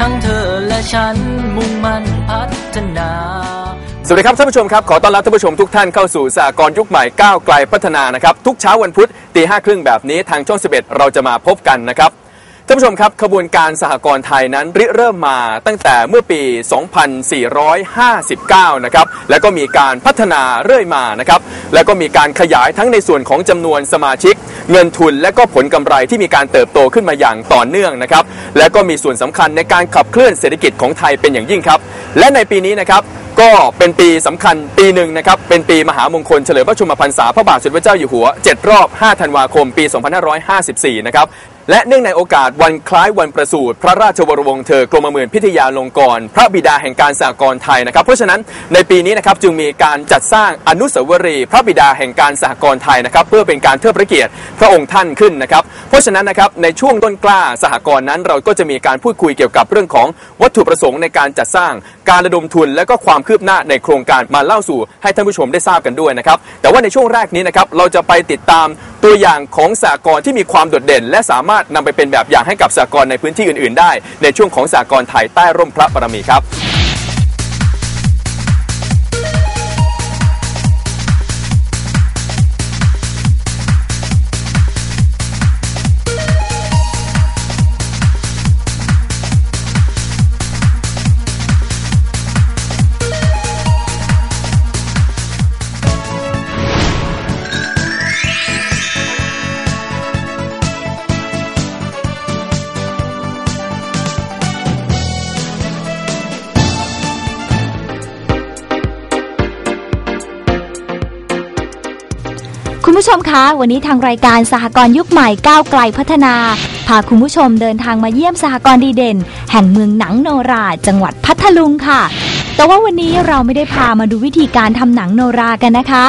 ทั้งเธอและฉันมุ่งมั่นพัฒนา สวัสดีครับท่านผู้ชมครับ ขอต้อนรับท่านผู้ชมทุกท่านเข้าสู่สากลยุคใหม่ก้าวไกลพัฒนานะครับ ทุกเช้าวันพุธตีห้าครึ่งแบบนี้ทางช่อง 11 เราจะมาพบกันนะครับ ท่านผู้ชมครับขบวนการสหกรณ์ไทยนั้นริเริ่มมาตั้งแต่เมื่อปี 2459 นะครับ แล้วก็มีการพัฒนาเรื่อยมานะครับ แล้วก็มีการขยายทั้งในส่วนของจำนวนสมาชิก เงินทุนและก็ผลกำไรที่มีการเติบโตขึ้นมาอย่างต่อเนื่องนะครับ และก็มีส่วนสำคัญในการขับเคลื่อนเศรษฐกิจของไทยเป็นอย่างยิ่งครับ และในปีนี้นะครับ ก็เป็นปีสำคัญปีหนึ่งนะครับ เป็นปีมหามงคลเฉลิมพระชนมพรรษาพระบาทสมเด็จพระเจ้าอยู่หัว 7 รอบ 5 ธันวาคม ปี 2554 นะครับ และเนื่องในโอกาสวันคล้ายวันประสูติพระราชวรวงศ์เธอกรมหมื่นพิทยาลงกรณ์พระบิดาแห่งการสหกรณ์ไทยนะครับ เพราะฉะนั้นในปีนี้นะครับจึงมีการจัดสร้างอนุสาวรีย์พระบิดาแห่งการสหกรณ์ไทยนะครับเพื่อเป็นการเทิดพระเกียรติพระองค์ท่านขึ้นนะครับ เพราะฉะนั้นนะครับในช่วงต้นกล้าสหกรณ์นั้น เราก็จะมีการพูดคุยเกี่ยวกับเรื่องของวัตถุประสงค์ในการจัดสร้างการระดมทุนและก็ความคืบหน้าในโครงการมาเล่าสู่ให้ท่านผู้ชมได้ทราบกันด้วยนะครับ แต่ว่าในช่วงแรกนี้นะครับเราจะไปติดตามตัวอย่างของสากลที่มีความโดดเด่น และสามารถนำไปเป็นแบบอย่างให้กับสากลในพื้นที่อื่น ๆ ได้ ในช่วงของสากลไทยใต้ร่มพระบารมีครับ มคะ วันนี้ทางรายการสหกรณ์ยุคใหม่ก้าวไกลพัฒนา พาคุณผู้ชมเดินทางมาเยี่ยมสหกรณ์ดีเด่น แห่งเมืองหนังโนรา จังหวัดพัทลุงค่ะ แต่ว่าวันนี้เราไม่ได้พามาดูวิธีการทำหนังโนรากันนะคะ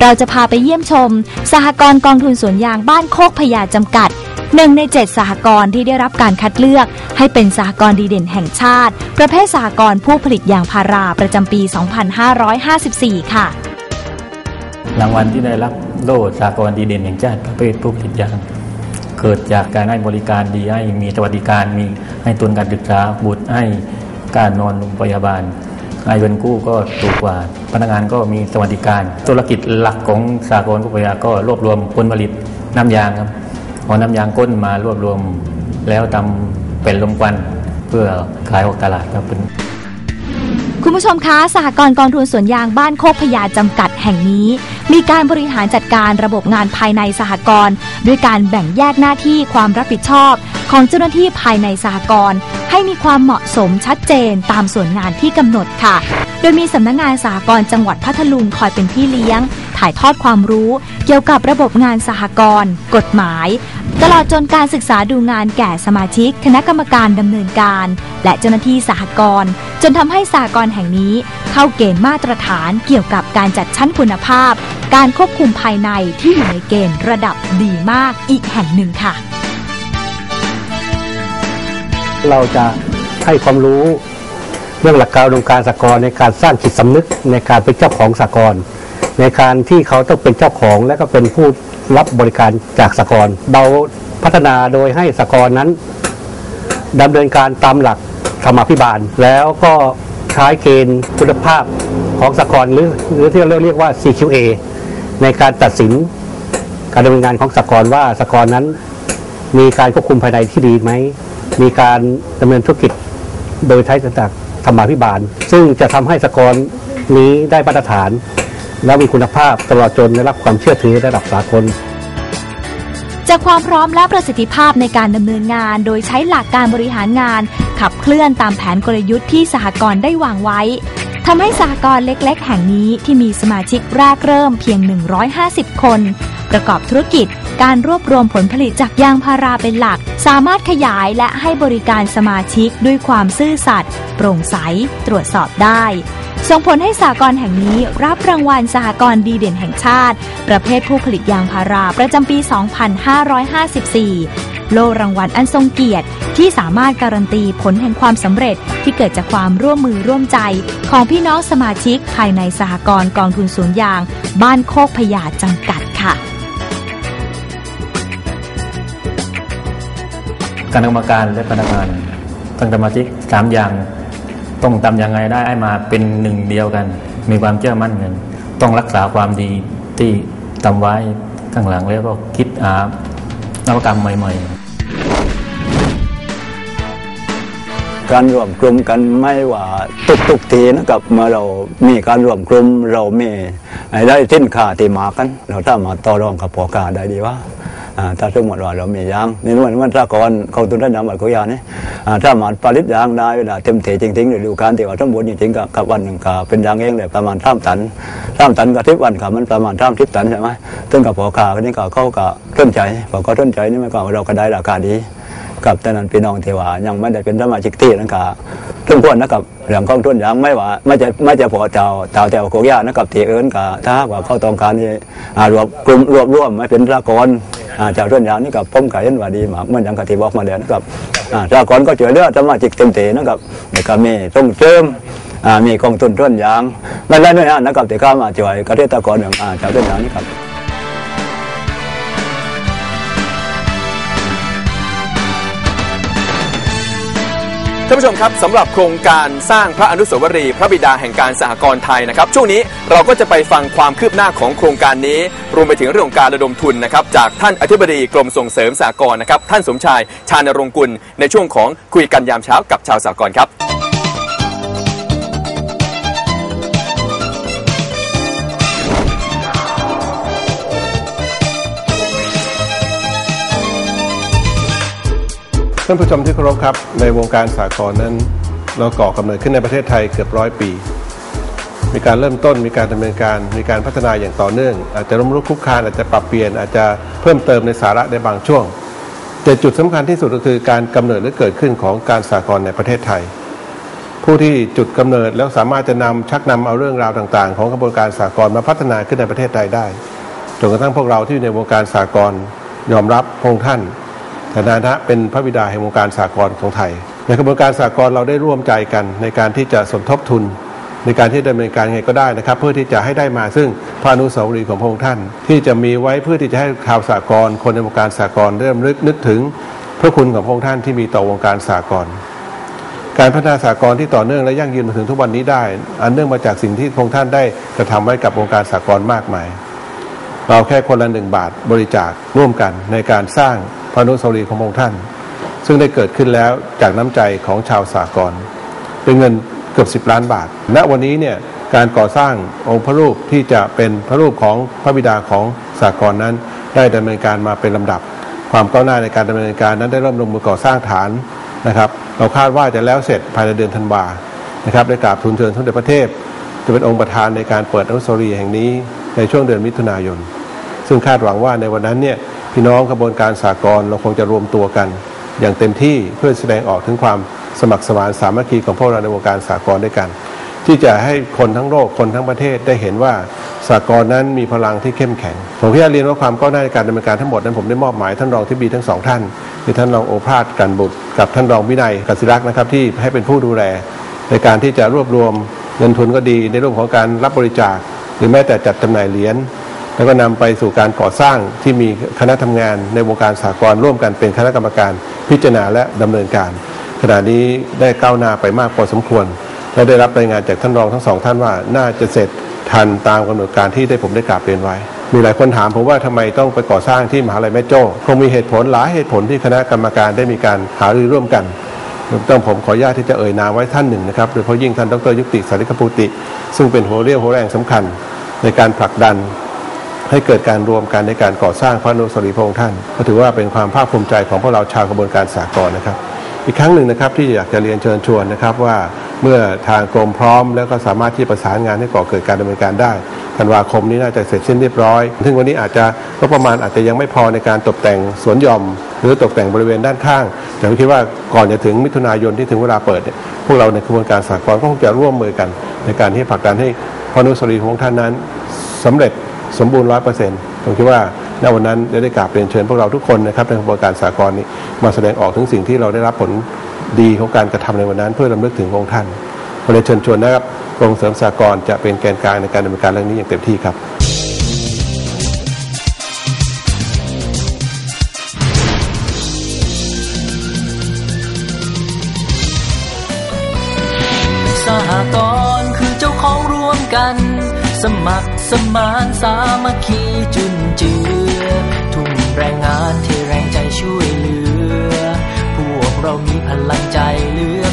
เราจะพาไปเยี่ยมชม สหกรณ์กองทุนสวนยางบ้านโคกพยาจำกัดหนึ่งในเจ็ดสหกรณ์ที่ได้รับการคัดเลือก ให้เป็นสหกรณ์ดีเด่นแห่งชาติ ประเภทสหกรณ์ผู้ผลิตยางพาราประจำปี 2554 ค่ะ รางวัลที่ได้รับ โลสากลดีเด่นแห่งชาติประเภทผู้ผลิตยางเกิดจากการให้บริการดีให้มีสวัสดิการมีให้ทุนการศึกษาบุตรให้การนอนโรงพยาบาลให้เงินกู้ก็ถูกกว่า พนักงานก็มีสวัสดิการ ธุรกิจหลักของสากลผู้ผลิตยาก็รวบรวมผลผลิตน้ำยางครับพอาน้ำยางก้นมารวบรวมแล้วทำเป็นลมควันเพื่อขายออกตลาดครับเป็น คุณผู้ชมคะสหกรณ์กองทุนสวนยางบ้านโคกพยาจำกัดแห่งนี้ มีการบริหารจัดการระบบงานภายในสหกรณ์ด้วยการแบ่งแยกหน้าที่ความรับผิดชอบ ของเจ้าหน้าที่ภายในสหกรณ์ให้มีความเหมาะสมชัดเจนตามส่วนงานที่กำหนดค่ะ โดยมีสำนักงานสหกรณ์จังหวัดพัทลุงคอยเป็นพี่เลี้ยง ถ่ายทอดความรู้ เกี่ยวกับระบบงานสหกรณ์กฎหมาย ตลอดจนการศึกษาดูงานแก่สมาชิก คณะกรรมการดำเนินการ และเจ้าหน้าที่สหกรณ์จนทำให้สหกรณ์แห่งนี้ เข้าเกณฑ์มาตรฐานเกี่ยวกับการจัดชั้นคุณภาพ การควบคุมภายในที่อยู่ในเกณฑ์ระดับดีมากอีกแห่งหนึ่งค่ะ เราจะให้ความรู้เรื่องหลักการอุดมการสหกรณ์ในการสร้างจิตสำนึกในการเป็นเจ้าของสหกรณ์ ในการที่เขาต้องเป็นเจ้าของและก็เป็นผู้รับบริการจากสกรณ์เราพัฒนาโดยให้สกรณ์นั้นดำเนินการตามหลักธรรมาภิบาล แล้วก็ใช้เกณฑ์คุณภาพของสกรณ์หรือหรือที่เราเรียกว่า CQA ในการตัดสินการดำเนินงานของสกรณ์ว่าสกรณ์นั้น มีการควบคุมภายในที่ดีไหม มีการดำเนินธุรกิจโดยใช้จากธรรมาภิบาล ซึ่งจะทำให้สกรณ์นี้ได้มาตรฐาน และมีคุณภาพตลอดจนได้รับความเชื่อถือระดับสากลจากความพร้อมและประสิทธิภาพในการดำเนินงาน โดยใช้หลักการบริหารงาน ขับเคลื่อนตามแผนกลยุทธ์ที่สหกรณ์ได้วางไว้ทำให้สหกรณ์เล็ก ๆ แห่งนี้ที่มีสมาชิกแรกเริ่มเพียง 150 คน ประกอบธุรกิจ การรวบรวมผลผลิตจากยางพาราเป็นหลัก สามารถขยายและให้บริการสมาชิกด้วยความซื่อสัตย์โปร่งใส ตรวจสอบได้ ส่งผลให้สากลแห่งนี้รับรางวัลสหกรณ์ดีเด่นแห่งชาติ ประเภทผู้ผลิตยางพาราประจำปี 2554โล่รางวัลอันทรงเกียรติที่สามารถการันตีผลแห่งความสำเร็จที่เกิดจากความร่วมมือร่วมใจ ของพี่น้องสมาชิกภายในสหกรณ์กองทุนสวนยาง บ้านโคกพยาจำกัดค่ะ คณะกรรมการและพนักงานทั้งสมาชิกสามอย่าง ต้องทำยังไงได้ให้มาเป็นหนึ่งเดียวกัน มีความเชื่อมั่นกันต้องรักษาความดีที่ทำไว้ข้างหลังแล้วก็คิดหานวัตกรรมใหม่ ๆ การรวมกลุ่มกันไม่ว่าทุกทุกทีนะครับเมื่อเรามีการรวมกลุ่มเรามีได้สินค้าที่มากัน เราถ้ามาต่อรองกับพอกาได้ดีว่า อ่าถ้าสมมติว่าเรามียางนี่มันมันถ้าก่อนเขาตุนได้นำบัตรขยานี่อ่าถ้ามาผลิตยางได้เวลาเต็มเทจริงๆหรือดูการที่ว่าสมบูรณ์จริงๆกับกับวันหนึ่งก็เป็นยางเองเลยประมาณสามตันสามตันกับทิพวันกับมันประมาณสามทิพตันใช่ไหมซึ่งกับพอกาก็นี่ก็เข้าก็ต้นใจพอเขาต้นใจนี่มันก็เราก็ได้ราคาดีกับแต่นั้นพี่น้องเทวายังไม่ได้เป็นสมาชิกที่นั่นก็ทุกคนนะครับเรื่องของทุนยังไม่ว่าไม่จะไม่จะพอเจ้าเจ้าแต่ว่าโคกยานะครับเทเอิญก็ถ้าว่าเขาต้องการที่รวบกลุ่มรวบรวมไม่เป็นสากล อ่าเจ้าทุนยางนี่กับผมก็เห็นว่าดีมากเหมือนอย่างที่บอกมาแล้วนะครับอ่าสากลก็เจอเรื่องธรรมะจิกเต็มเตนะครับแล้วก็มีส่งเสริมอ่ามีกองทุนทุนยางไม่ได้ไม่ได้นะครับที่เข้ามาจ่วยเกษตรกรอย่างอ่าเจ้าทุนยางนี่ครับ ท่านผู้ชมครับสำหรับโครงการสร้างพระอนุสาวรีย์พระบิดาแห่งการสหกรณ์ไทยนะครับ ช่วงนี้เราก็จะไปฟังความคืบหน้าของโครงการนี้ รวมไปถึงเรื่องของการระดมทุนนะครับจากท่านอธิบดีกรมส่งเสริมสหกรณ์นะครับท่านสมชายชาญรงกุลในช่วงของคุยกันยามเช้ากับชาวสหกรณ์ครับ ท่านผู้ชมที่เคารพครับ ในวงการสากลนั้น เราก่อกำเนิดขึ้นในประเทศไทยเกือบร้อยปี มีการเริ่มต้นมีการดำเนินการมีการพัฒนาอย่างต่อเนื่อง อาจจะล้มลุกคลุกคลานอาจจะปรับเปลี่ยนอาจจะเพิ่มเติมในสาระในบางช่วง แต่จุดสำคัญที่สุดก็คือการกำเนิดหรือเกิดขึ้นของการสากลในประเทศไทย ผู้ที่จุดกำเนิดแล้วสามารถจะนำชักนำเอาเรื่องราวต่างๆ ของกระบวนการสากลมาพัฒนาขึ้นในประเทศไทยได้จนกระทั่งพวกเราที่อยู่ในวงการสากลยอมรับพระองค์ท่าน ฐานะเป็นพระบิดาแห่งวงการสากลของไทย ในกระบวนการสากลเราได้ร่วมใจกันในการที่จะสมทบทุน ในการที่ดำเนินการไงก็ได้นะครับ เพื่อที่จะให้ได้มาซึ่งพระอนุสาวรีย์ของพระองค์ท่าน ที่จะมีไว้เพื่อที่จะให้ชาวสากลคนในวงการสากลเริ่มนึกนึกถึงพระคุณของพระองค์ท่านที่มีต่อวงการสากลการพัฒนาสากลที่ต่อเนื่องและยั่งยืนมาถึงทุกวันนี้ได้ อันเนื่องมาจากสิ่งที่พระองค์ท่านได้กระทำไว้กับวงการสากลมากมาย เราแค่คนละหนึ่งบาทบริจาคร่วมกันในการสร้าง อนุสาวรีย์ของพระองค์ท่าน ซึ่งได้เกิดขึ้นแล้วจากน้ำใจของชาวสากลเป็นเงินเกือบ 10 ล้านบาท ณ วันนี้เนี่ยการก่อสร้างองค์พระรูปที่จะเป็นพระรูปของพระบิดาของสากลนั้น ได้ดำเนินการมาเป็นลำดับ ความก้าวหน้าในการดำเนินการนั้นได้เริ่มลงมือก่อสร้างฐานนะครับเราคาดว่าจะแล้วเสร็จภายในเดือนธันวานะครับได้กราบทูลเชิญสมเด็จพระเทพจะเป็นองค์ประธานในการเปิดอนุสาวรีย์แห่งนี้ในช่วงเดือนมิถุนายน ซึ่งคาดหวังว่าในวันนั้นเนี่ย พี่น้องกระบวนการสากลเราคงจะรวมตัวกัน อย่างเต็มที่เพื่อแสดงออกถึงความสมัครสมานสามัคคีของพวกเราในวงการสากลด้วยกัน ที่จะให้คนทั้งโลกคนทั้งประเทศได้เห็นว่าสากลนั้นมีพลังที่เข้มแข็ง ผมที่จเรียนว่าความก้าวหน้าในการดำเนินการทั้งหมดนั้นผมได้มอบหมายท่านรองที่บีทั้งสองท่านคือท่านรองโอภาสกันบุตร กับท่านรองวินัยกสิรักษ์นะครับที่ให้เป็นผู้ดูแล ในการที่จะรวบรวมเงินทุนก็ดีในเรื่องของการรับบริจาค หรือแม้แต่จัดจำหน่ายเหรียญ แล้วก็นำไปสู่การก่อสร้างที่มีคณะทำงานในวงการสากลร่วมกันเป็นคณะกรรมการพิจารณาและดำเนินการ ขณะนี้ได้ก้าวหน้าไปมากพอสมควร และได้รับรายงานจากท่านรองทั้งสองท่านว่าน่าจะเสร็จทันตามกำหนดการที่ได้ผมได้กราบเรียนไว้ มีหลายคนถามผมว่าทำไมต้องไปก่อสร้างที่มหาลัยแม่โจ้คงมีเหตุผลหลายเหตุผลที่คณะกรรมการได้มีการหารือร่วมกันต้องผมขออนุญาตที่จะเอ่ยนามไว้ท่านหนึ่งนะครับโดยเฉพาะยิ่งท่านดรยุติสาริกภูติ ซึ่งเป็นหัวเรี่ยวหัวแรงสำคัญ ในการผลักดัน ให้เกิดการรวมกันในการก่อสร้างพระนุสรีพระองค์ท่าน ก็ถือว่าเป็นความภาคภูมิใจของพวกเราชาวกระบวนการสากลนะครับ อีกครั้งหนึ่งนะครับที่อยากจะเรียนเชิญชวนนะครับว่าเมื่อทางกรมพร้อม แล้วก็สามารถที่ประสานงานให้ก่อเกิดการดำเนินการได้ธันวาคมนี้น่าจะเสร็จสิ้นเรียบร้อย ซึ่งวันนี้อาจจะก็ประมาณอาจจะยังไม่พอในการตกแต่งสวนหย่อม หรือตกแต่งบริเวณด้านข้าง แต่ผมคิดว่าก่อนจะถึงมิถุนายนที่ถึงเวลาเปิดเนี่ยพวกเราในกระบวนการสากลก็คงจะร่วมมือกัน ในการที่ผลักดันให้พระนุสรีย์ของท่านนั้นสำเร็จ สมบูรณ์ร้อยเปอร์เซ็นต์ผมคิดว่าณวันนั้นจะได้กราบเรียนเชิญพวกเราทุกคนนะครับในกระบวนการสากลนี้มาแสดงออกถึงสิ่งที่เราได้รับผลดีของการกระทำในวันนั้น เพื่อรำลึกถึงองค์ท่านขอเรียนเชิญชวนนะครับกรมเสริมสากลจะเป็นแกนกลางในการดำเนินการเรื่องนี้อย่างเต็มที่ครับสหกรณ์คือเจ้าของร่วมกัน สมัคร สมานสามัคคีจุนเจือ ทุ่มแรงงานที่แรงใจช่วยเหลือ พวกเรามีพลังใจเหลือ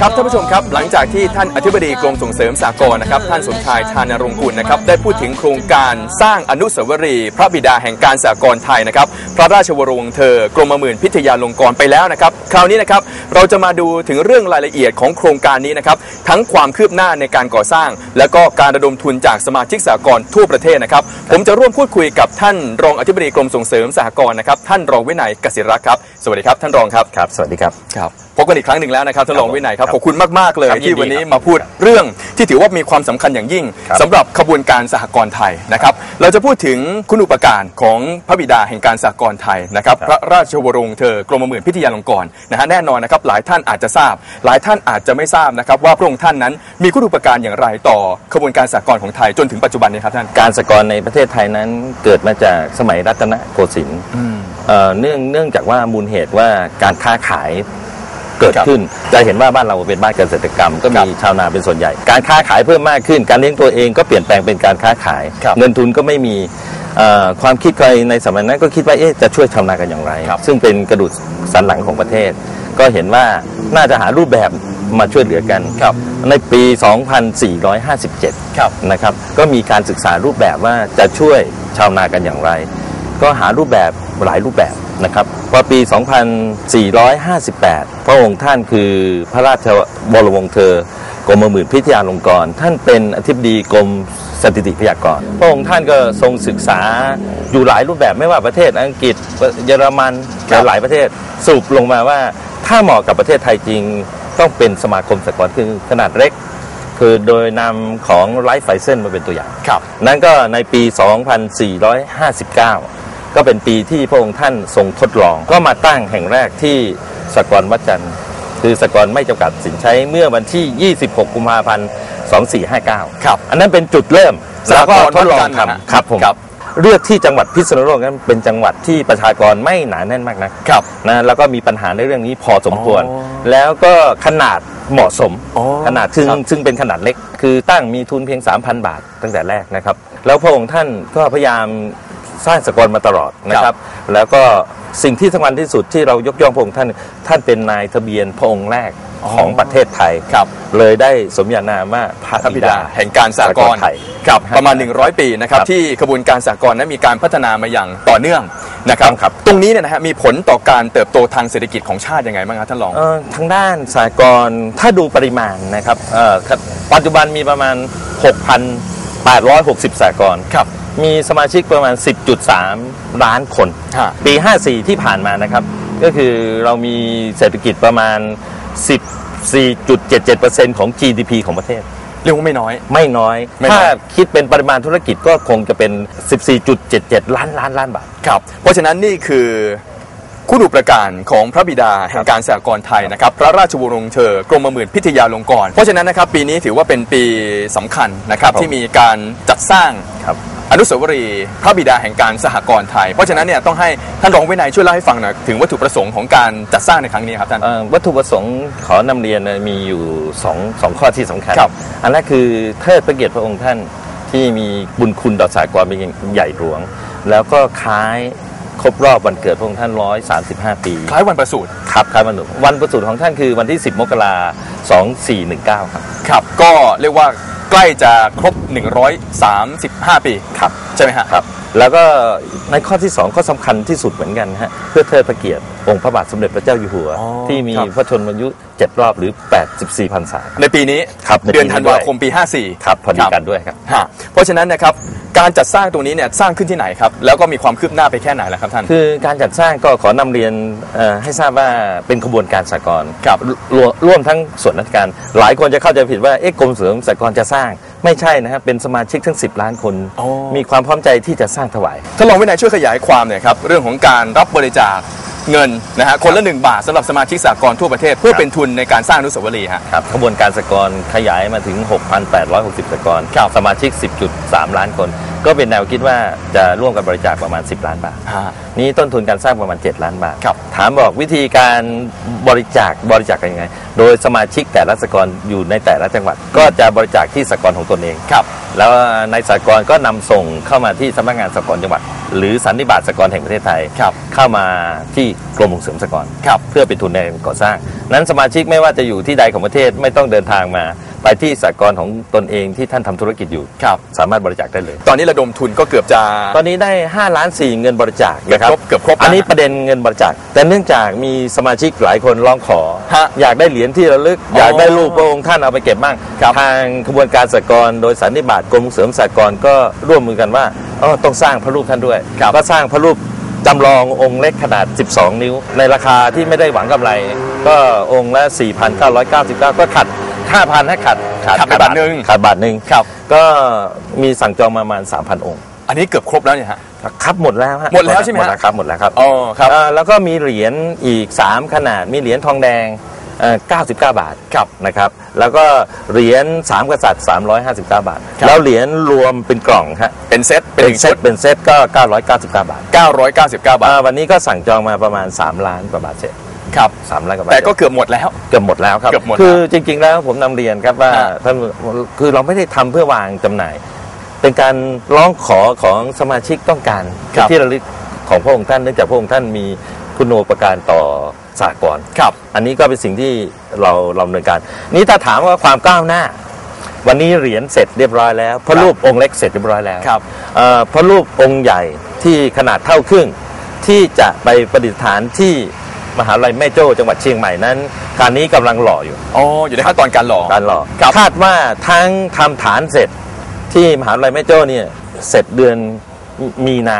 ครับท่านผู้ชมครับหลังจากที่ท่านอธิบดีกรมส่งเสริมสากลนะครับท่านสมชายชานรงค์กุลนะครับได้พูดถึงโครงการสร้างอนุสาวรีย์พระบิดาแห่งการสากลไทยนะครับพระราชวโรวงศ์เธอกรมหมื่นพิทยาลงกรณ์ไปแล้วนะครับคราวนี้นะครับเราจะมาดูถึงเรื่องรายละเอียดของโครงการนี้นะครับทั้งความคืบหน้าในการก่อสร้าง และก็การระดมทุนจากสมาชิกสากลทั่วประเทศนะครับผมจะร่วมพูดคุยกับท่านรองอธิบดีกรมส่งเสริมสหกรณ์นะครับท่านรองวินัยกสิรักษ์ครับสวัสดีครับท่านรองครับครับ สวัสดีครับครับ พบกันอีกครั้งหนึ่งแล้วนะครับท่านรองวินัยครับครับขอบคุณมาก ๆ เลยครับยินดีที่วันนี้ครับมาพูดเรื่องที่ถือว่ามีความสำคัญอย่างยิ่งครับสำหรับขบวนการสหกรณ์ไทยนะครับ เราจะพูดถึงคุณอุปการของพระบิดาแห่งการสหกรณ์ไทยนะครับ พระราชวโรวงศ์เธอกรมหมื่นพิทยาลงกรณ์นะฮะแน่นอนนะครับ หลายท่านอาจจะทราบ หลายท่านอาจจะไม่ทราบนะครับ ว่าพระองค์ท่านนั้นมีคุณอุปการอย่างไรต่อขบวนการสหกรณ์ของไทยจนถึงปัจจุบันนี้ครับท่านการสกรในประเทศไทยนั้นเกิดมาจากสมัยรัตนโกสินทร์เอ่อเนื่องเนื่องจากว่ามูลเหตุว่าการค้าขาย เกิดครับขึ้น จะเห็นว่าบ้านเราเป็นบ้านเกษตรกรรม ก็ครัมีบชาวนาเป็นส่วนใหญ่ การค้าขายเพิ่มมากขึ้น การเลี้ยงตัวเองก็เปลี่ยนแปลงเป็นการค้าขายครับเงินทุนก็ไม่มีเอ่อความคิดใครในสมัยนั้นก็คิดว่าเอ๊ะจะช่วยชาวนากันอย่างไรครับซึ่งเป็นกระดูกสันหลังของประเทศ ก็เห็นว่าน่าจะหารูปแบบมาช่วยเหลือกันครับในปี 2457ครับนะครับ ก็มีการศึกษารูปแบบว่าจะช่วยชาวนากันอย่างไร ก็หารูปแบบหลายรูปแบบ นะครับพอปี 2458 พระองค์ท่านคือพระราชวรวงศ์เธอกรมหมื่นพิทยาลงกรณ์ท่านเป็นอธิบดีกรมสถิติพยากรณ์พระองค์ท่านก็ทรงศึกษาอยู่หลายรูปแบบไม่ว่าประเทศอังกฤษเยอรมันครับหลายประเทศสรุปลงมาว่าถ้าเหมาะกับประเทศไทยจริงต้องเป็นสมาคมสากลคือขนาดเล็ก คือโดยนำของไลฟ์ไฟเซนมาเป็นตัวอย่างครับนั่นก็ในปี 2459 ก็เป็นปีที่พระองค์ท่านทรงทดลอง ก็มาตั้งแห่งแรกที่สกลวัดจันทร์คือสกลไม่จำกัดสินใช้เมื่อวันที่ 26 กุมภาพันธ์ 2459 ครับ อันนั้นเป็นจุดเริ่มแล้วก็ทดลองสหกรณ์วัดจันทร์นะฮะทำครับผมครับเลือกที่จังหวัดพิษณุโลกนั้นเป็นจังหวัดที่ประชากรไม่หนาแน่นมากนักครับนะแล้วก็มีปัญหาในเรื่องนี้พอสมควรอ๋อแล้วก็ขนาดเหมาะสมอ๋อขนาดซึ่งครับซึ่งเป็นขนาดเล็ก คือตั้งมีทุนเพียง 3,000 บาทตั้งแต่แรกนะครับ แล้วพระองค์ท่านก็พยายาม สร้างสกลมาตลอดนะครับ แล้วก็สิ่งที่สำคัญที่สุดที่เรายกย่องพระองค์ท่านท่านเป็นนายทะเบียนพระองค์แรกของประเทศไทยครับเลยได้สมญานามว่าพระพระบิบิดาดา แห่งการสากลไทยครับประมาณ 100 ปีนะครับครับที่ขบวนการสากลนั้นมีการพัฒนามาอย่างต่อเนื่องนะครับครับตรงนี้เนี่ยนะฮะมีผลต่อการเติบโตทางเศรษฐกิจของชาติยังไงบ้างครับท่านรองเอ่อทางด้านสากลถ้าดูปริมาณนะครับเอ่อครับปัจจุบันมีประมาณ 6,860สากลครับมีสมาชิกประมาณ 10.3 ล้านคนฮะปี 54 ที่ผ่านมานะครับ ก็คือเรามีเศรษฐกิจประมาณ 14.77%ของ GDP ของประเทศ เรียกว่าไม่น้อยไม่น้อย ไม่น้อย ถ้าคิดเป็นปริมาณธุรกิจก็คงจะเป็น 14.77 ล้านล้านล้านบาท ครับ เพราะฉะนั้นนี่คือ คุณอุปการของพระบิดาแห่งการสากลไทยนะครับพระราชวโรวงศ์เธอกรมหมื่นพิทยาลงกรณ์เพราะฉะนั้นนะครับปีนี้ถือว่าเป็นปีสำคัญนะครับครับที่มีการจัดสร้างครับอนุสาวรีย์พระบิดาแห่งการสหกรณ์ไทย เพราะฉะนั้นเนี่ยต้องให้ท่านรองวินัยช่วยเล่าให้ฟังหน่อยถึงวัตถุประสงค์ของการจัดสร้างในครั้งนี้ครับท่านเอ่อวัตถุประสงค์ขอนำเรียนนะมีอยู่สองสองข้อที่สำคัญครับอันแรกคือเทิดพระเกียรติพระองค์ท่านที่มีบุญคุณต่อสากลเป็นอย่างใหญ่หลวง แล้วก็คล้าย ครบรอบวันเกิดพระองค์ท่าน 135 ปี คล้ายวันประสูติครับคล้ายวันวันประสูติของท่านคือวันที่ 10 มกราคม 2419 ครับ ครับ ก็เรียกว่าใกล้จะครบ 135 ปีครับ ใช่ไหมฮะครับ แล้วก็ในข้อที่สองข้อสำคัญที่สุดเหมือนกันนะฮะเพื่อเทิดพระเกียรติองค์พระบาทสมเด็จพระเจ้าอยู่หัว อ๋อที่มีครับ พระชนมายุ 7 รอบหรือ 84พรรษา ในปีนี้ครับในปีนี้เดือนธันวาคมปี 54 ครับพอดีกันด้วยครับ ฮะเพราะฉะนั้นนะครับการจัดสร้างตรงนี้เนี่ยสร้างขึ้นที่ไหนครับ แล้วก็มีความคืบหน้าไปแค่ไหนแล้วครับท่าน คือการจัดสร้างก็ขอนำเรียนเอ่อให้ทราบว่าเป็นขบวนการสากลครับ รวมร่วมทั้งส่วนราชการหลายคนจะเข้าใจผิดว่าเอ๊ะกรมเสริมสากลจะสร้าง ไม่ใช่นะครับเป็นสมาชิกทั้ง 10 ล้านคน อ๋อ มีความพร้อมใจที่จะสร้างถวาย ท่านรองวินัยช่วยขยายความหน่อยครับเรื่องของการรับบริจาคเงินนะฮะคนละหนึ่งบาทสำหรับสมาชิกสากลทั่วประเทศเพื่อเป็นทุนในการสร้างอนุสาวรีย์ฮะ ครับขบวนการสกรขยายมาถึง 6,860 สกรครับสมาชิก 10.3 ล้านคน ก็เป็นแนวคิดว่าจะร่วมกันบริจาคประมาณ 10 ล้านบาท ฮะ นี้ต้นทุนการสร้างประมาณ 7 ล้านบาท ครับ ถามบอกวิธีการบริจาคบริจาคกันยังไง โดยสมาชิกแต่ละสกรอยู่ในแต่ละจังหวัด ก็จะบริจาคที่สกรของตนเอง ครับ แล้วในสากลก็นำส่งเข้ามาที่สำนักงานสากลจังหวัด หรือสันนิบาตสากลแห่งประเทศไทย ครับ เข้ามาที่กรมส่งเสริมสากลครับ เพื่อเป็นทุนในการก่อสร้าง นั้นสมาชิกไม่ว่าจะอยู่ที่ใดของประเทศไม่ต้องเดินทางมา ไปที่สากลของตนเองที่ท่านทำธุรกิจอยู่ครับสามารถบริจาคได้เลย ตอนนี้ระดมทุนก็เกือบจะ ตอนนี้ได้5ล้าน4เงินบริจาคเกือบนะครับครบเกือบครบอันนี้แล้วประเด็นเงินบริจาค แต่เนื่องจากมีสมาชิกหลายคนร้องขอฮะอยากได้เหรียญที่ระลึกอ๋ออยากได้รูปพระองค์ท่านเอาไปเก็บบ้างครับทางขบวนการสากลโดยสันนิบาตกรมส่งเสริมสากลก็ร่วมมือกันว่าอ๋อต้องสร้างพระรูปท่านด้วยก็สร้างพระรูปจำลององค์เล็กขนาด 12 นิ้ว ในราคาที่ไม่ได้หวังกำไร ก็องค์ละ 4,999 ก็ขัด 5,000ให้ขัดขาดไปบาทหนึ่งขาดบาทหนึ่งครับก็มีสั่งจองมาประมาณ3,000องค์ อันนี้เกือบครบแล้วเนี่ยฮะครับหมดแล้วฮะหมดแล้วใช่ไหมหมฮะดแล้วครับหมดแล้วครับอ๋อครับเอ่อแล้วก็มีเหรียญอีก 3 ขนาดมีเหรียญทองแดงเอ่อ99 บาทครับนะครับ แล้วก็เหรียญ3กษัตริย์ 359 บาทครับแล้วเหรียญรวมเป็นกล่องฮะเป็นเซตเป็นเป็นหนึ่งเซชุตดเป็นเซตก็ 999 บาท 999 บาทอ่าวันนี้ก็สั่งจองมาประมาณ 3 ล้านกว่าบาทเสร็จ ครับ3ล้านกว่าบาทแต่ก็เกือบหมดแล้ว เกือบหมดแล้วครับเกือบหมดแล้ว คือจริง ๆ แล้วผมนำเรียนครับว่าฮะท่านคือเราไม่ได้ทำเพื่อวางจำหน่าย เป็นการร้องขอของสมาชิกต้องการครับที่ระลึกของพระองค์ท่านเนื่องจากพระองค์ท่านมีคุณโอปการต่อสากลครับ อันนี้ก็เป็นสิ่งที่เราเราดำเนินการ นี้ถ้าถามว่าความก้าวหน้า วันนี้เหรียญเสร็จเรียบร้อยแล้วพระรูปองค์เล็กเสร็จเรียบร้อยแล้วครับเอ่อพระรูปองค์ใหญ่ที่ขนาดเท่าครึ่งที่จะไปประดิษฐานที่ มหาลัยแม่โจ้จังหวัดเชียงใหม่นั้นการนี้กำลังหล่ออยู่อ๋ออยู่ในขั้นตอนการหล่อการหล่อครับคาดว่าทั้งทำฐานเสร็จที่มหาลัยแม่โจ้เนี่ยเสร็จเดือนมีนา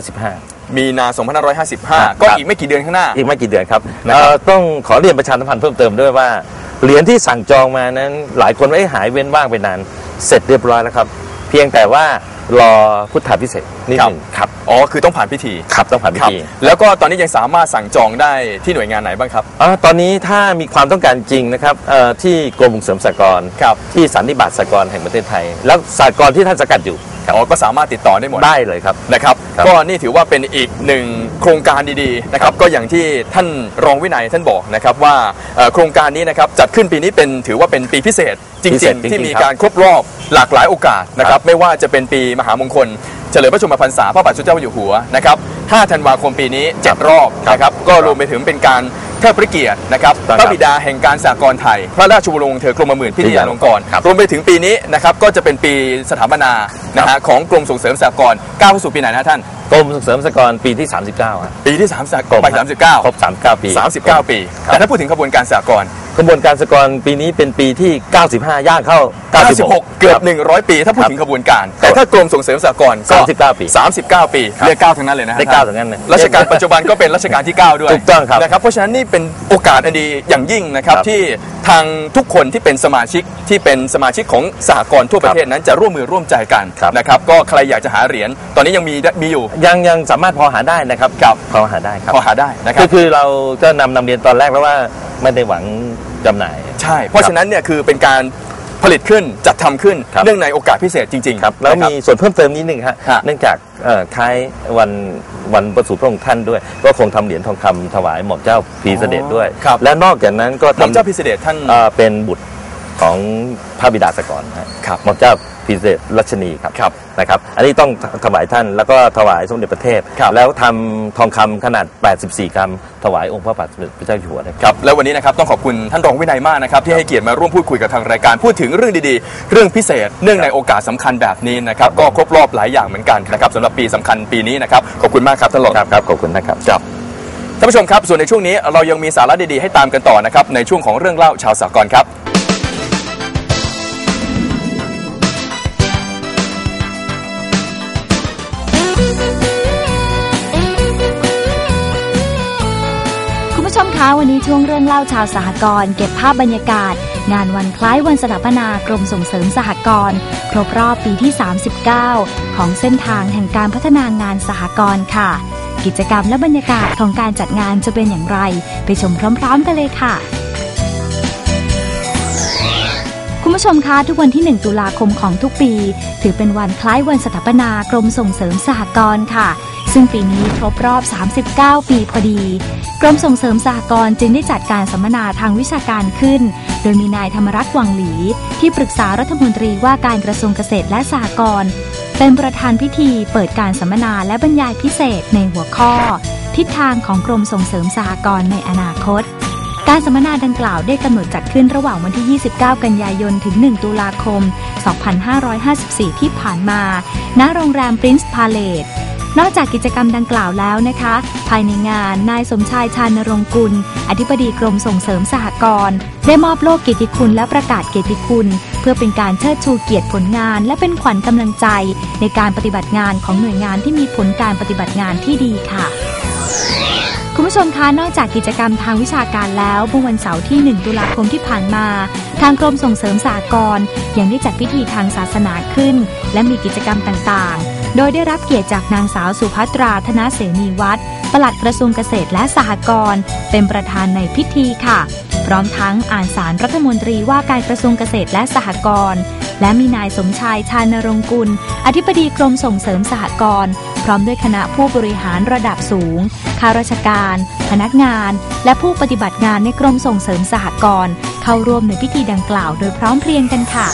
2555 มีนาครับ2555 ก็อีกไม่กี่เดือนข้างหน้า อีกไม่กี่เดือนครับนะครับเอ่อต้องขอเรียนประชาสัมพันธ์เพิ่มเติมด้วยว่าเหรียญที่สั่งจองมานั้นหลายคนไม่หายเว้นว่างไปนาน เสร็จเรียบร้อยแล้วครับ เพียงแต่ว่า รอพุทธาพิเศษกนิดหนึ่งครับอ๋อคือต้องผ่านพิธีครับต้องผ่านพิครับธีแล้วก็ตอนนี้ยังสามารถสั่งจองได้ที่หน่วยงานไหนบ้างครับอ่าตอนนี้ถ้ามีความต้องการจริงนะครับเอ่อที่กรมส่งเสริมสหกรณ์ครับที่สันนิบาตสหกรณ์แห่งประเทศไทย แล้วสหกรณ์ที่ท่านสกัดอยู่อ๋อก็สามารถติดต่อได้หมดได้เลยครับนะครับ ครับก็นี่ถือว่าเป็นอีกหนึ่งโครงการดีๆนะครับ ก็อย่างที่ท่านรองวินัยท่านบอกนะครับว่าเอ่อโครงการนี้นะครับจัดขึ้นปีนี้เป็นถือว่าเป็นปีพิเศษจพิเศริษงจริๆ งๆที่มีครับ การครบรอบหลากหลายโอกาสนะคครัรับบไม่ว่าจะเป็นปีมหามงคล เฉลิมพระชนมพรรษาพระบาทสมเด็จเจ้าอยู่หัวนะครับ 5 ธันวาคมปีนี้ 7 รอบนะครับ ก็รวมไปถึงเป็นการ เทิดพระเกียรตินะครับครับพระบิดาแห่งการสากลไทย พระราชวงศ์เธอกรมหมื่นพิทยาลงกรณ์ครับรวมไปถึงปีนี้นะครับก็จะเป็นปีสถาปนานะฮะของกรมส่งเสริมสากลก้าวเข้าสู่ปีไหนนะท่านกรมส่งเสริมสหกรณ์ปีที่ 39ครับปีที่30ไป39ครบ39 ปี 39 ปีครับแต่ถ้าพูดถึงขบวนการสากลกระบวนการสหกรณ์ปีนี้เป็นปีที่ 95 ย่างเข้า 96 เกือบ 100 ปี ถ้าพูดครับถึงขบวนการ แต่ถ้ากรมส่งเสริมสากลก็39 ปี 39 ปีครับเรียก9ทั้งนั้นเลยนะฮะได้เก้าทั้งนั้นเลยรัชกาลปัจจุบันก็เป็นรัชกาลที่ 9 ด้วยถูกต้องครับนะครับเพราะฉะนั้นนี่เป็นโอกาสอันดีอย่างยิ่งนะครับครับที่ทางทุกคนที่เป็นสมาชิกที่เป็นสมาชิกของสหกรณ์ทั่วประเทศนั้นจะร่วมมือร่วมใจกันครับ นะครับก็ใครอยากจะหาเหรียญตอนนี้ยังมีมีอยู่ยังยังสามารถพอหาได้นะครับครับพอหาได้ครับพอหาได้นะครัก็บคือเราก็นำนำเรียนตอนแรกแล้วว่าไม่ได้หวังจำหน่าย ใช่ เพราะฉะนั้นเนี่ยคือเป็นการ ผลิตขึ้นจัดทำขึ้นครับเนื่องในโอกาสพิเศษจริงๆครับแล้วนะมีส่วนเพิ่มเติมนิดนึงฮะฮะเนื่องจากเอ่อคล้ายวันวันประสูติพระองค์ท่านด้วย ก็คงทำเหรียญทองคำถวายหม่อมเจ้าพีเสด็จด้วยครับและนอกจากนั้นก็หม่อมทำเจ้าพิเศษท่านเอ่อเป็นบุตร ของพระบิดาสกรนะครับหม่อมเจ้าพิเศษรัชนีครับครับนะครับ อันนี้ต้องถวายท่านแล้วก็ถวายสมเด็จพระเทพครับแล้วทำทองคำขนาด 84 กรัม ถวายองค์พระบาทสมเด็จพระเจ้าอยู่หัวนะครับครับแล้ววันนี้นะครับต้องขอบคุณท่านรองวินัยมากนะครับ ที่ให้เกียรติมาร่วมพูดคุยกับทางรายการพูดถึงเรื่องดีๆ เรื่องพิเศษ เนื่องในโอกาสสำคัญแบบนี้นะครับ ก็ครบรอบหลายอย่างเหมือนกันนะครับสำหรับปีสำคัญปีนี้นะครับขอบคุณมากครับท่านรองครับครับขอบคุณนะครับครับท่านผู้ชมครับส่วนในช่วงนี้เรายังมีสาระดีๆให้ตามกันต่อนะครับในช่วงของเรื่องเล่าชาวสากลครับ วันนี้ช่วงเรื่องเล่าชาวสหกรณ์เก็บภาพบรรยากาศ งานวันคล้ายวันสถาปนากรมส่งเสริมสหกรณ์ครบรอบปีที่ 39 ของเส้นทางแห่งการพัฒนางานสหกรณ์ค่ะ กิจกรรมและบรรยากาศของการจัดงานจะเป็นอย่างไร ไปชมพร้อม ๆ กันเลยค่ะคุณผู้ชมคะทุกวันที่ 1 ตุลาคมของทุกปี ถือเป็นวันคล้ายวันสถาปนากรมส่งเสริมสหกรณ์ค่ะ ซึ่งปีนี้ครบรอบ 39 ปีพอดี กรมส่งเสริมสหกรณ์จึงได้จัดการสัมมนาทางวิชาการขึ้น โดยมีนายธรรมรักษ์วังหลี ที่ปรึกษารัฐมนตรีว่าการกระทรวงเกษตรและสหกรณ์เป็นประธานพิธีเปิดการสัมมนาและบรรยายพิเศษในหัวข้อ ทิศทางของกรมส่งเสริมสหกรณ์ในอนาคตการสัมมนาดังกล่าวได้กำหนดจัดขึ้นระหว่างวันที่ 29 กันยายน ถึง 1 ตุลาคม 2554 ที่ผ่านมา ณ โรงแรม Prince Palace น นอกจากกิจกรรมดังกล่าวแล้วนะคะ ภายในงานนายสมชายชานรงค์กุล อธิบดีกรมส่งเสริมสหกรณ์ได้มอบโล่เกียรติคุณและประกาศเกียรติคุณ เพื่อเป็นการเชิดชูเกียรติผลงาน และเป็นขวัญกำลังใจ ในการปฏิบัติงานของหน่วยงานที่มีผลการปฏิบัติงานที่ดีค่ะคุณผู้ชมคะ นอกจากกิจกรรมทางวิชาการแล้วเมื่อวันเสาร์ที่ 1 ตุลาคมที่ผ่านมา ทางกรมส่งเสริมสหกรณ์ยังได้จัดพิธีทางศาสนาขึ้น และมีกิจกรรมต่างๆ โดยได้รับเกียรติจากนางสาวสุภัตราธนเสนีวัฒน์ปลัดกระทรวงเกษตรและสหกรณ์เป็นประธานในพิธีค่ะ พร้อมทั้งอ่านสารรัฐมนตรีว่าการกระทรวงเกษตรและสหกรณ์และมีนายสมชายชานรงค์กุล อธิบดีกรมส่งเสริมสหกรณ์พร้อมด้วยคณะผู้บริหารระดับสูง ข้าราชการ พนักงาน และผู้ปฏิบัติงานในกรมส่งเสริมสหกรณ์เข้าร่วมในพิธีดังกล่าวโดยพร้อมเพรียงกันค่ะ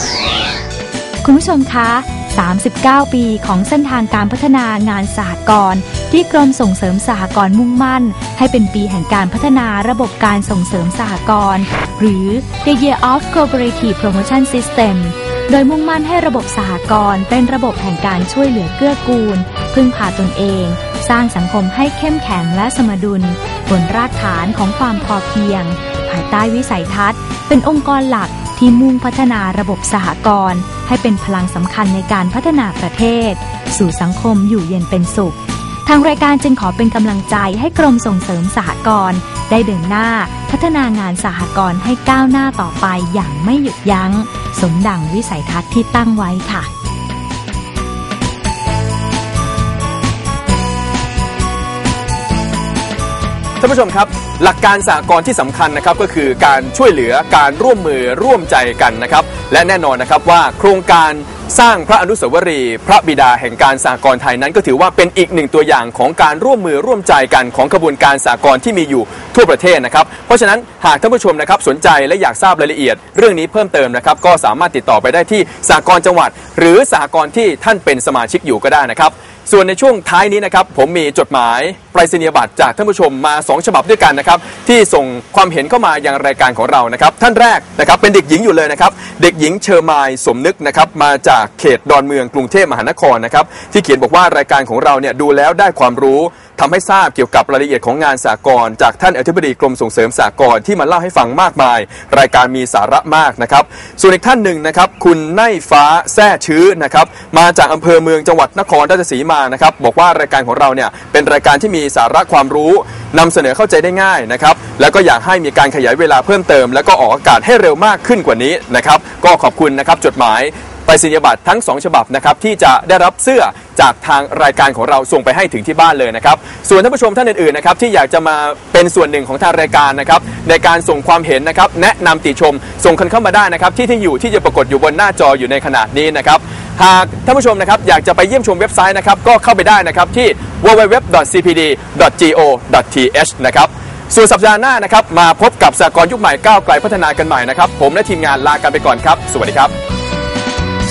คุณผู้ชมคะ 39 ปีของเส้นทางการพัฒนางานสหกรณ์ที่กรมส่งเสริมสหกรณ์มุ่งมั่น ให้เป็นปีแห่งการพัฒนาระบบการส่งเสริมสหกรณ์หรือ The Year of Cooperative Promotion System โดยมุ่งมั่นให้ระบบสหกรณ์เป็นระบบแห่งการช่วยเหลือเกื้อกูล พึ่งพาตนเอง สร้างสังคมให้เข้มแข็งและสมดุล บนรากฐานของความพอเพียง ภายใต้วิสัยทัศน์ เป็นองค์กรหลัก ที่มุ่งพัฒนาระบบสหกรณ์ให้เป็นพลังสำคัญในการพัฒนาประเทศ สู่สังคมอยู่เย็นเป็นสุข ทางรายการจึงขอเป็นกำลังใจให้กรมส่งเสริมสหกรณ์ได้เดินหน้า พัฒนางานสหกรณ์ให้ก้าวหน้าต่อไปอย่างไม่หยุดยัง้ง สมดังวิสัยทัศน์ที่ตั้งไว้ค่ะ ท่านผู้ชมครับ หลักการสากลที่สำคัญนะครับก็คือการช่วยเหลือการร่วมมือร่วมใจกันนะครับ และแน่นอนนะครับว่าโครงการสร้างพระอนุสาวรีย์พระบิดาแห่งการสากลไทยนั้นก็ถือว่าเป็นอีกหนึ่งตัวอย่างของการร่วมมือร่วมใจกันของกระบวนการสากลที่มีอยู่ทั่วประเทศนะครับ เพราะฉะนั้นหากท่านผู้ชมนะครับสนใจและอยากทราบรายละเอียด เรื่องนี้เพิ่มเติมนะครับก็สามารถติดต่อไปได้ที่สากลจังหวัด หรือสากลที่ท่านเป็นสมาชิกอยู่ก็ได้นะครับ ส่วนในช่วงท้ายนี้นะครับผมมีจดหมายไปรษณียบัตรจากท่านผู้ชมมา 2 ฉบับด้วยกันนะครับที่ส่งความเห็นเข้ามายังรายการของเรานะครับท่านแรกนะครับเป็นเด็กหญิงอยู่เลยนะครับเด็กหญิงเชอร์มายสมนึกนะครับมาจากเขตดอนเมืองกรุงเทพมหานครนะครับที่เขียนบอกว่ารายการของเราเนี่ยดูแล้วได้ความรู้ ทำให้ทราบเกี่ยวกับรายละเอียดของงานสากลจากท่านอธิบดีกรมส่งเสริมสากลที่มาเล่าให้ฟังมากมาย รายการมีสาระมากนะครับ ส่วนอีกท่านหนึ่งนะครับ คุณไนฟ้าแซ่ชื้อนะครับ มาจากอำเภอเมืองจังหวัดนครราชสีมานะครับ บอกว่ารายการของเราเนี่ยเป็นรายการที่มีสาระความรู้นำเสนอเข้าใจได้ง่ายนะครับ แล้วก็อยากให้มีการขยายเวลาเพิ่มเติม แล้วก็ออกอากาศให้เร็วมากขึ้นกว่านี้นะครับ ก็ขอบคุณนะครับจดหมาย ไปรษณียบัตรทั้ง 2 ฉบับนะครับที่จะได้รับเสื้อจากทางรายการของเราส่งไปให้ถึงที่บ้านเลยนะครับส่วนท่านผู้ชมท่านอื่นๆนะครับที่อยากจะมาเป็นส่วนหนึ่งของทางรายการนะครับในการส่งความเห็นนะครับแนะนำติชมส่งกันเข้ามาได้นะครับที่ที่อยู่ที่จะปรากฏอยู่บนหน้าจออยู่ในขณะนี้นะครับหากท่านผู้ชมนะครับอยากจะไปเยี่ยมชมเว็บไซต์นะครับก็เข้าไปได้นะครับที่ www.cpd.go.th นะครับส่วนสัปดาห์หน้านะครับมาพบกับสากลยุคใหม่ก้าวไกลพัฒนากันใหม่นะครับผมและทีมงานลากันไปก่อนครับ สวัสดีครับ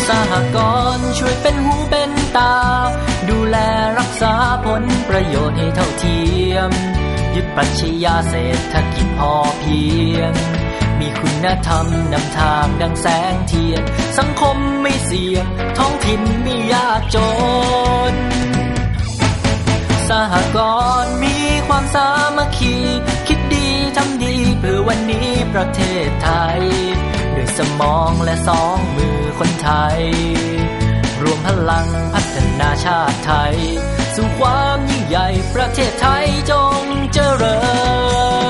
สหกรณ์ช่วยเป็นหูเป็นตา ดูแลรักษาผลประโยชน์ให้เท่าเทียม ยึดปรัชญาเศรษฐกิจพอเพียง มีคุณธรรมนำทางดังแสงเทียน สังคมไม่เสี่ยง ท้องถิ่นไม่ยากจน สหกรณ์มีความสามัคคี คิดดีทำดีเพื่อวันนี้ประเทศไทย ด้วยสมองและสองมือคนไทย รวมพลังพัฒนาชาติไทย สู่ความยิ่งใหญ่ประเทศไทยจงเจริญ